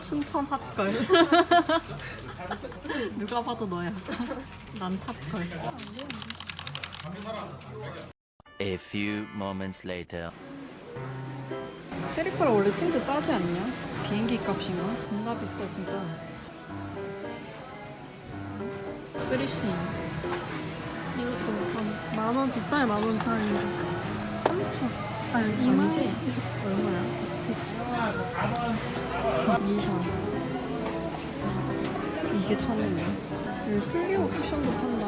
춘천 핫걸. 누가 봐도 너야. 난 핫걸. A few moments later. 페리페라 원래 찜도 싸지 않냐? 비행기 값인가? 겁나 비싸 진짜. 쓰리시. 이것도 만원 비싸요 만원 차이인데 3천. 아니 아니지? 얼마야? 미샤. 이게 천 원이야. 여기 클리오 쿠션도 판다.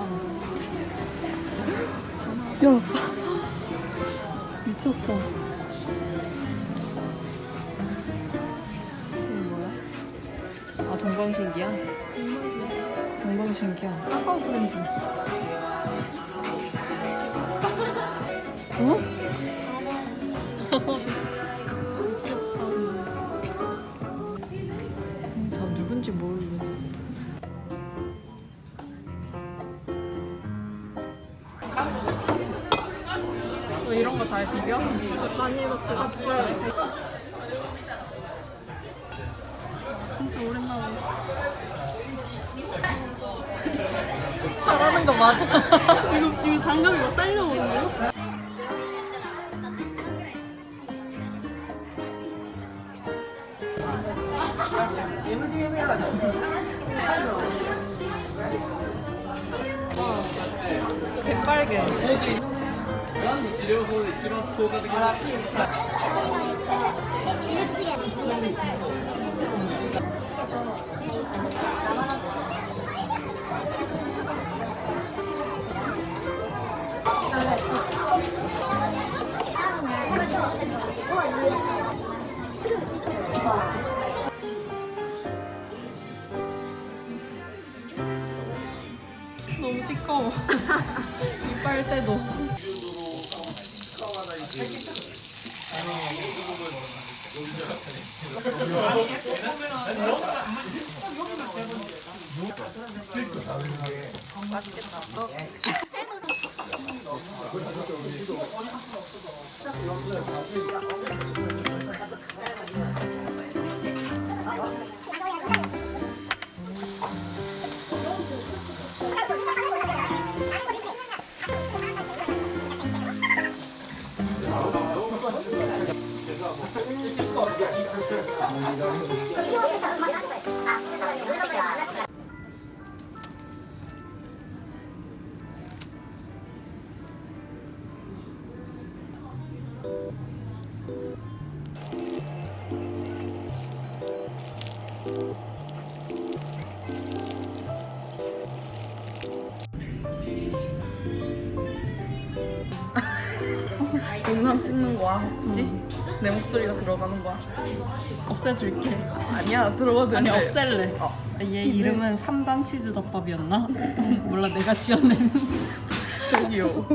야 미쳤어 이건 뭐야? 아 동방신기야? 동방신기야. 카카오 프렌즈 어? 진짜 오랜만에 잘하는 거 맞아. 이거 이거 장갑이 막 딸려 보이는데 너무 띠꺼워. 이빨 때도. 영상 찍는 거야 혹시? 내 목소리가 들어가는 거야? 없애줄게. 아니야 들어가도 아니 되는데. 없앨래. 어. 얘 이름은 3단 치즈 덮밥이었나? 몰라 내가 지어낸. 저기요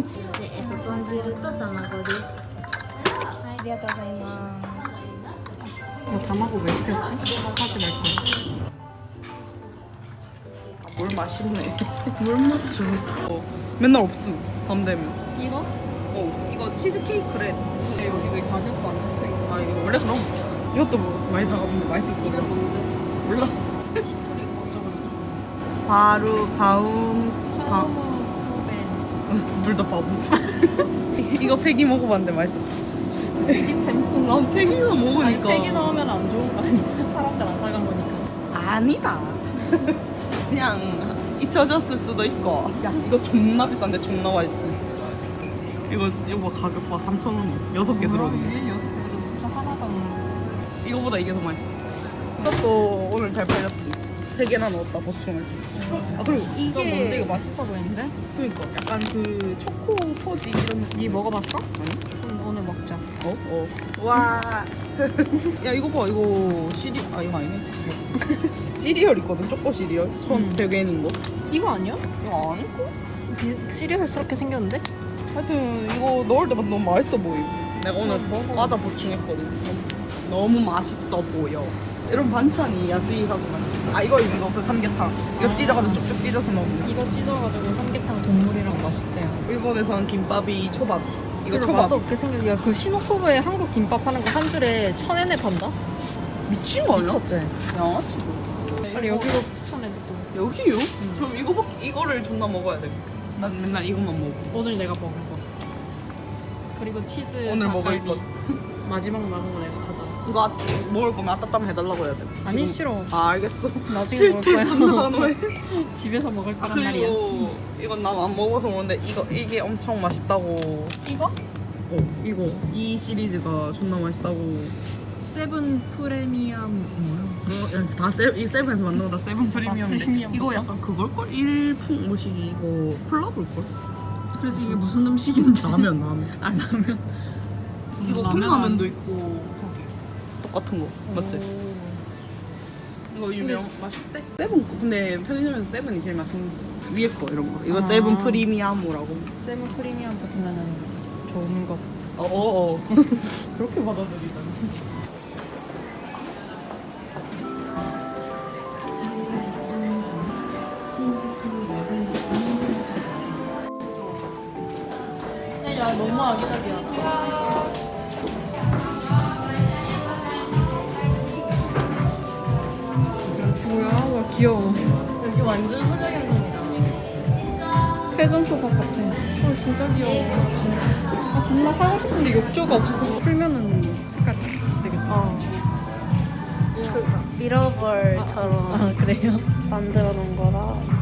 えっと、豚汁と卵です。 ありがとうございます 뭐 담하고 왜 시켰지? 하지 말고. 아, 뭘 맛있네 뭘 먹죠 어, 맨날 없음 밤 되면 이거? 어 이거 치즈케이크래 근데 여기 왜 가격도 안 적혀 있어? 아 이거 원래 그럼 이것도 먹었어 많이 거야 이건 뭔데? 몰라 시토리 어쩌고 저쩌고. 바루 바움 바 허무 쿠벤. 둘다 바보지 이거 팩이 먹어봤는데 맛있었어 폐기템. 난 팩이만 아니 먹으니까 폐기 넣으면 안 좋은 거 아니야? 사람들 안 사간 거니까. 아니다. 그냥 잊혀졌을 수도 있고. 야, 이거 존나 비싼데 존나 맛있어. 이거 이거 봐, 가격 봐 3,000원. 여섯 개 들어오네. 이게 여섯 개 들은 진짜 하나도 안 이거보다 이게 더 맛있어. 이것도 오늘 잘 팔렸어. 세 개나 넣었다 보충을. 아 그리고 이게 이거 뭔데 이거 맛있어 보이는데? 그러니까 약간 그 초코 퍼지 이런 느낌. 니 먹어봤어? 아니? 그럼 오늘 먹자. 어? 어. 와. 야 이거 봐 이거 시리 아 이거 아니네. 됐어. 시리얼 있거든 초코 시리얼. 음. 1,100엔인 거. 이거 아니야? 이거 아닐까? 비, 시리얼스럽게 생겼는데? 하여튼 이거 넣을 때마다 너무 맛있어 보임. 내가 오늘. 과자 보충했거든. 너무 맛있어 보여. 이런 반찬이 야스이하고 맛있어. 아 이거 이거 그 삼계탕. 이거 아. 찢어가지고 쭉쭉 찢어서 먹는. 이거 찢어가지고 삼계탕 국물이랑 맛있대요. 일본에선 김밥이 초밥. 이거 초밥 맛도 없게 생겼. 야그 시노코브에 한국 김밥 하는 거 한 줄에 천 엔에 판다? 미친 거 아니야? 미쳤지. 양아치 빨리 여기로 추천해서 또. 여기요? 저 이거 이거를 존나 먹어야 돼. 난 맨날 이것만 먹어. 오늘 내가 먹은 거. 그리고 치즈. 오늘 먹을 닭갈비. 것. 마지막 남은 거 내가 가자. 이거 아, 먹을 거면 아따따면 해달라고 해야 돼. 아니 지금- 싫어. 아 알겠어. 나중에 먹을 거야. 단호해. 집에서 먹을 아, 거란 말이야. 그리고 이건 난 안 먹어서 그런데 이거 이게 엄청 맛있다고. 이거? 어 이거 이 시리즈가 존나 맛있다고. 세븐 프레미엄 뭐야? 뭐, 다 세, 이 세븐에서 만든 거다 세븐 프리미엄. 프리미엄 이거? 약간 그걸걸? 일품 오식이 이거 콜라볼걸? 그래서 이게 무슨 음식인데? 라면 라면. 아 라면. 이거 라면 컵라면도 있고 똑같은 거 맞지? 이거 유명 맛있대? 세븐 거 근데 편의점에서 세븐이 제일 맛있는 거. 위에 거 이런 거 이거 아. 세븐 프리미엄이라고 세븐 프리미엄 붙으면은 좋은 것. 어어어 그렇게 받아들이잖아 너무 아기자기하다 뭐야? 와 귀여워. 여기 완전 소정 현상이다 회전 초밥 같아. 어 진짜 귀여워. 아 존나 사고 싶은데 욕조가 없어. 풀면은 색깔 되겠다. 미러볼처럼 아 그래요? 만들어 놓은 거라.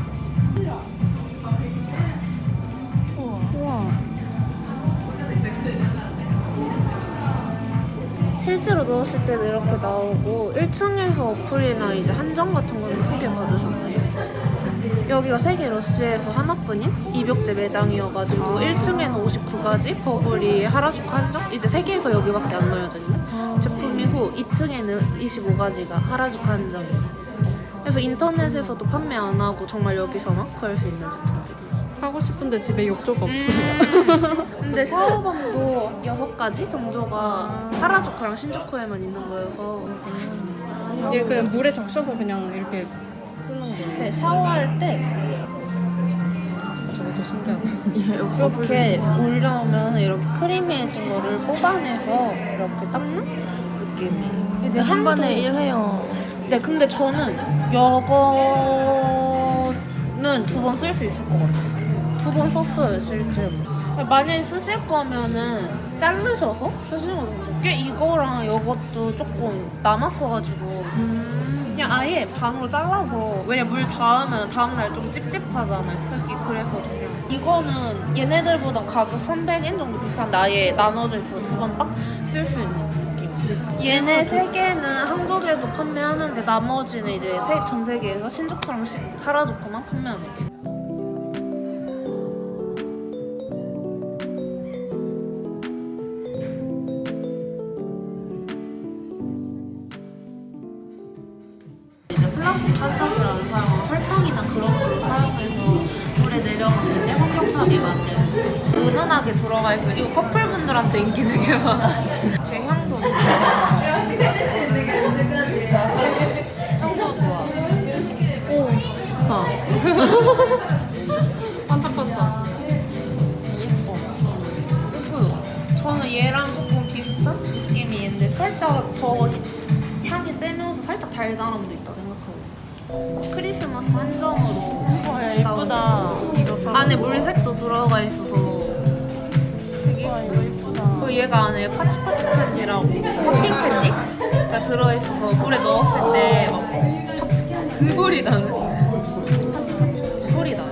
실제로 넣었을 때도 이렇게 나오고 1층에서 어플이나 이제 한정 같은 거는 소개받으셨나요? 여기가 세계 러시에서 하나뿐인 입욕제 매장이어가지고 1층에는 59가지 버블이 하라주쿠 한정? 이제 세계에서 여기밖에 안 넣어져 있는 제품이고 2층에는 25가지가 하라주쿠 한정이에요. 그래서 인터넷에서도 판매 안 하고 정말 여기서만 구할 수 있는 제품들이에요. 사고 싶은데 집에 욕조가 없어. 근데 샤워방도 6가지 정도가 하라주쿠랑 신주쿠에만 있는 거여서. 얘 그냥 물에 적셔서 그냥 이렇게 쓰는 거예요. 네, 샤워할 때. 저것도 신기하다. 이렇게 올라오면 이렇게 크리미해진 거를 뽑아내서 이렇게 닦는 느낌이 이제 한 번에 일해요. 네 근데 저는 이거는 두 번 쓸 수 있을 것 같았어요 두 번 썼어요 실제로. 만약에 쓰실 거면은 자르셔서 쓰시는 거. 정도 꽤 이거랑 이것도 조금 남았어가지고. 그냥 아예 반으로 잘라서. 왜냐 물 닿으면 다음날 좀 찝찝하잖아요 쓰기. 그래서 그냥. 이거는 얘네들보다 가격 300엔 정도 비싼데 아예 나눠져 있어서 두번 빡 쓸 수 있는 느낌. 얘네 세 개는 한국에도 판매하는데 나머지는 이제 세- 전 세계에서 신주쿠랑 시- 하라주쿠만 판매하는 느 은은하게 들어가 있어요. 이거 커플분들한테 인기 되게 많아요. 배 향도 향도 좋아. 좋다. 반짝반짝. 예뻐. 예쁘죠? 저는 얘랑 조금 비슷한 느낌이 있는데 살짝 더 향이 세면서 살짝 달달함도 있다 생각하고 크리스마스 한정으로 예쁘다 이거 사. 안에 물색도 들어가 있어서 되게 얘가 안에 파치파치 캔디라고 팝핑 캔디가 들어있어서 물에 넣었을 때막그 소리 나는 파치파치 파치 소리 나요.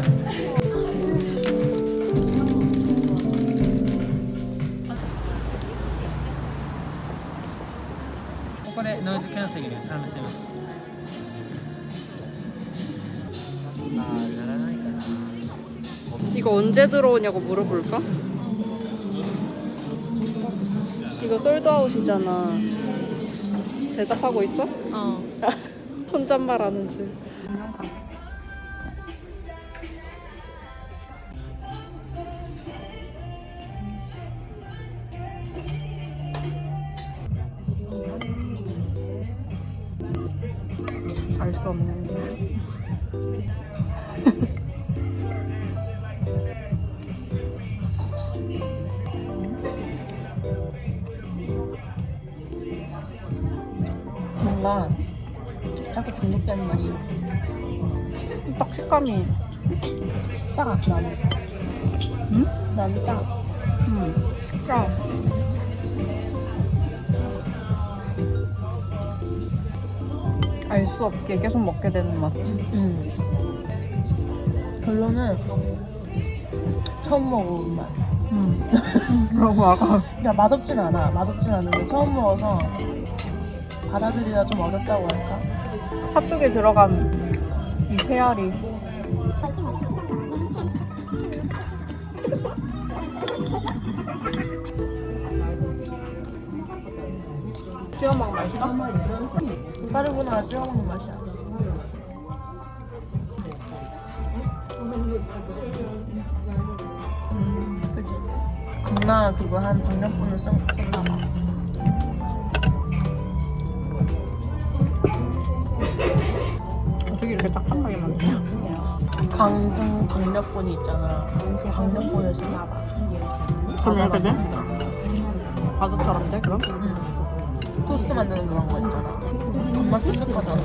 이거 언제 들어오냐고 물어볼까? 이거 솔드아웃이잖아. 대답하고 있어? 어 혼잣말 하는 줄. 알 수 없는 일. 뭔가 자꾸 중독되는 맛이야. 딱 식감이. 짜, 나는. 응? 나는 짜. 음. 짜. 알수 없게 계속 먹게 되는 맛. 음. 결론은 처음 먹어본 맛. 음. 그러고 아까 그러니까 맛없진 않아. 맛없진 않은데 처음 먹어서 받아들이기가 좀 어렵다고 할까? 팥 쪽에 들어간 이 페알이 찍어 먹으면 맛있어? 까르보나라 찍어 먹는 맛이야. 음. 그치? 겁나 그거 한 박력분을 쓴, 썼나 봐. 어떻게 이렇게 딱딱하게 만드냐? 강등 강력본이 있잖아. 강력본을 쓰나 봐. 그럼 이렇게 돼? 바둑처럼 돼 그럼? 토스트 만드는 그런 거 있잖아. 정말 쫀득하잖아.